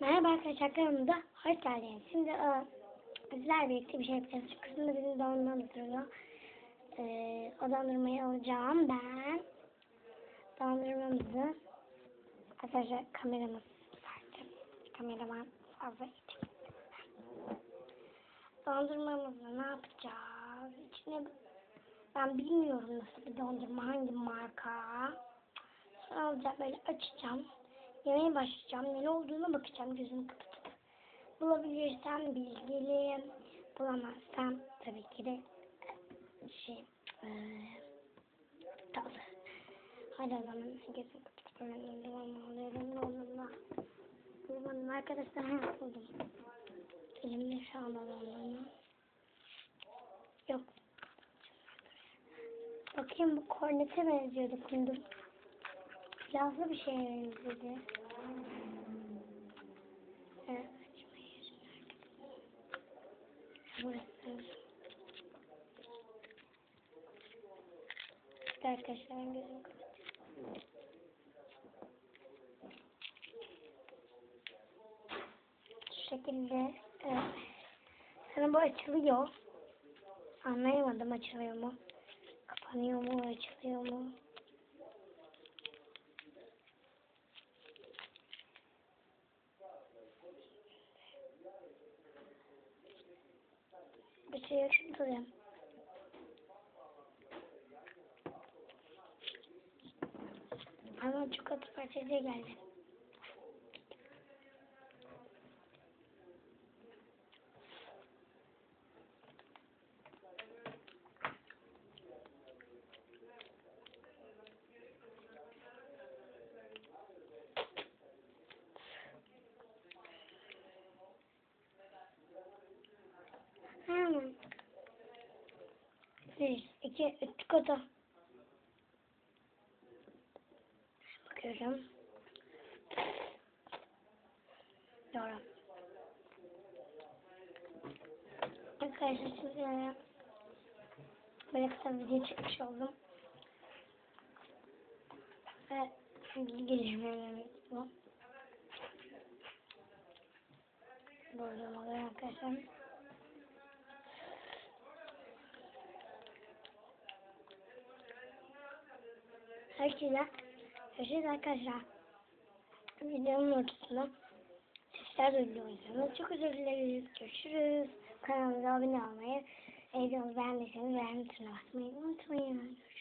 Merhaba arkadaşlar kanalımda hoş geldiniz. Şimdi e, bizler birlikte bir şey yapacağız. Şu kızım da bizim dondurma E, o dondurmayı alacağım ben. Dondurmamızı arkadaşlar kameramız vardı. Kameraman fazla iyi. Dondurmamızı ne yapacağız? İçine ben bilmiyorum nasıl bir dondurma hangi marka. Sonra alacağım böyle açacağım. Yemeğe başlayacağım. Ne olduğuna bakacağım gözümü kapatıp. Bulabilirsem bilgili. Bulamazsam tabii ki de şey eee tatlı. Hadi o zaman gözümü kapatıp hemen devam alıyorum. Dondurma. Dondurmanın arkadaşlar ha buldum. Elimde şu anda dondurma. Yok. Bakayım bu kornete benziyor dokundum. Pilavlı bir şeye benzedi. Evet, açmayı Burası. İşte arkadaşlar ben gözümü kapatıyorum. Şu şekilde evet. Sana bu açılıyor. Anlayamadım açılıyor mu? Kapanıyor mu? Açılıyor mu? Bir şey yaşatacağım. Ama çok atı parçası geldi. Hemen. Bir, iki, üç kata. Bakıyorum. Doğru. Arkadaşlar size böyle kısa video çekmiş oldum. Ve gelişmelerimiz bu. Burada oluyor arkadaşlar. Herkese görüşürüz arkadaşlar. Videonun ortasında sesler duyuluyorsanız çok özür dileriz. Görüşürüz. Kanalımıza abone olmayı, videomuzu beğendiyseniz beğen butonuna basmayı unutmayın. Görüşürüz.